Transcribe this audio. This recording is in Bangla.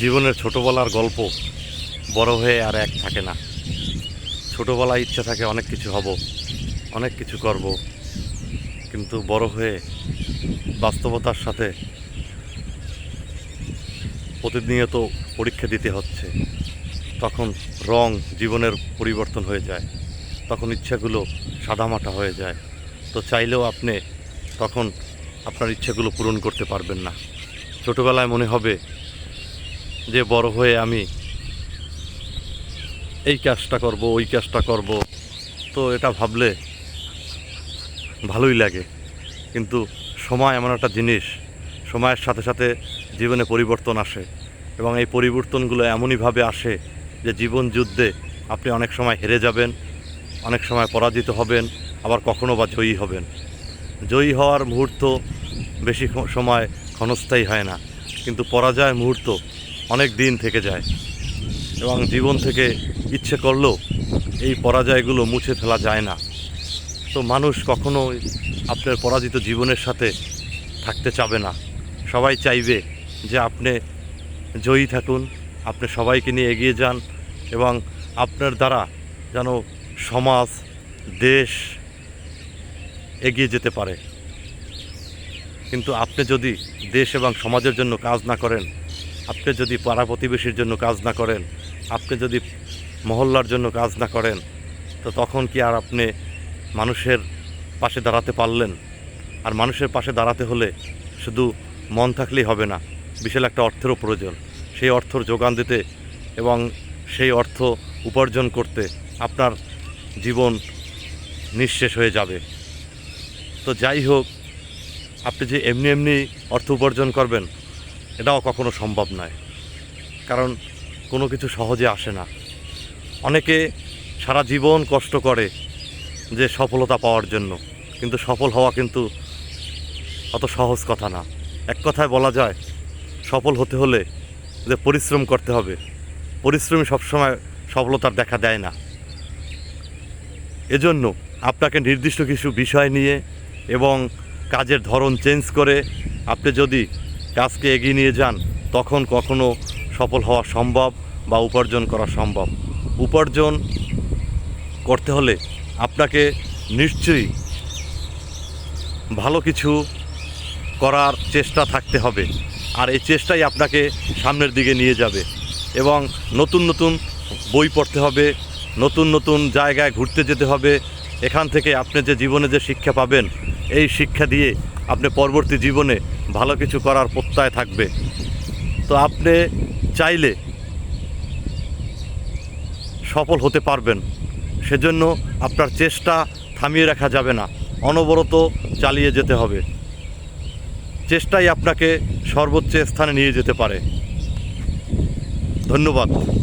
জীবনের ছোটোবেলার গল্প বড় হয়ে আর এক থাকে না। ছোটোবেলায় ইচ্ছা থাকে অনেক কিছু হব, অনেক কিছু করব, কিন্তু বড় হয়ে বাস্তবতার সাথে প্রতিনিয়ত পরীক্ষা দিতে হচ্ছে। তখন রং জীবনের পরিবর্তন হয়ে যায়, তখন ইচ্ছাগুলো সাদামাটা হয়ে যায়। তো চাইলেও আপনি তখন আপনার ইচ্ছাগুলো পূরণ করতে পারবেন না। ছোটোবেলায় মনে হবে যে বড় হয়ে আমি এই কাজটা করব, ওই কাজটা করব, তো এটা ভাবলে ভালোই লাগে। কিন্তু সময় এমন একটা জিনিস, সময়ের সাথে সাথে জীবনে পরিবর্তন আসে এবং এই পরিবর্তনগুলো এমনইভাবে আসে যে জীবন যুদ্ধে আপনি অনেক সময় হেরে যাবেন, অনেক সময় পরাজিত হবেন, আবার কখনো বা জয়ী হবেন। জয়ী হওয়ার মুহূর্ত বেশি সময় ক্ষণস্থায়ী হয় না। কিন্তু পরাজয় মুহূর্ত অনেক দিন থেকে যায় এবং জীবন থেকে ইচ্ছে করলেও এই পরাজয়গুলো মুছে ফেলা যায় না। তো মানুষ কখনো আপনার পরাজিত জীবনের সাথে থাকতে চাবে না। সবাই চাইবে যে আপনি জয়ী থাকুন, আপনি সবাইকে নিয়ে এগিয়ে যান এবং আপনার দ্বারা যেন সমাজ, দেশ এগিয়ে যেতে পারে। কিন্তু আপনি যদি দেশ এবং সমাজের জন্য কাজ না করেন আপনি যদি পাড়া প্রতিবেশীর জন্য কাজ না করেন, আপনি যদি মহল্লার জন্য কাজ না করেন, তো তখন কি আর আপনি মানুষের পাশে দাঁড়াতে পারলেন? আর মানুষের পাশে দাঁড়াতে হলে শুধু মন থাকলেই হবে না, বিশাল একটা অর্থেরও প্রয়োজন। সেই অর্থর যোগান দিতে এবং সেই অর্থ উপার্জন করতে আপনার জীবন নিঃশেষ হয়ে যাবে। তো যাই হোক, আপনি যে এমনি এমনি অর্থ উপার্জন করবেন এটাও কখনো সম্ভব নয়। কারণ কোনো কিছু সহজে আসে না। অনেকে সারা জীবন কষ্ট করে যে সফলতা পাওয়ার জন্য, কিন্তু সফল হওয়া কিন্তু অত সহজ কথা না। এক কথায় বলা যায়, সফল হতে হলে যে পরিশ্রম করতে হবে পরিশ্রমী সবসময় সফলতার দেখা দেয় না। এজন্য আপনাকে নির্দিষ্ট কিছু বিষয় নিয়ে এবং কাজের ধরন চেঞ্জ করে আপনি যদি কাজকে এগিয়ে নিয়ে যান, তখন কখনো সফল হওয়া সম্ভব বা উপার্জন করা সম্ভব। উপার্জন করতে হলে আপনাকে নিশ্চয়ই ভালো কিছু করার চেষ্টা থাকতে হবে, আর এই চেষ্টাই আপনাকে সামনের দিকে নিয়ে যাবে। এবং নতুন নতুন বই পড়তে হবে, নতুন নতুন জায়গায় ঘুরতে যেতে হবে, এখান থেকে আপনি যে জীবনে যে শিক্ষা পাবেন, এই শিক্ষা দিয়ে আপনি পরবর্তী জীবনে ভালো কিছু করার প্রত্যয় থাকবে। তো আপনি চাইলে সফল হতে পারবেন। সেজন্য আপনার চেষ্টা থামিয়ে রাখা যাবে না। অনবরত চালিয়ে যেতে হবে। চেষ্টাই আপনাকে সর্বোচ্চ স্থানে নিয়ে যেতে পারে। ধন্যবাদ।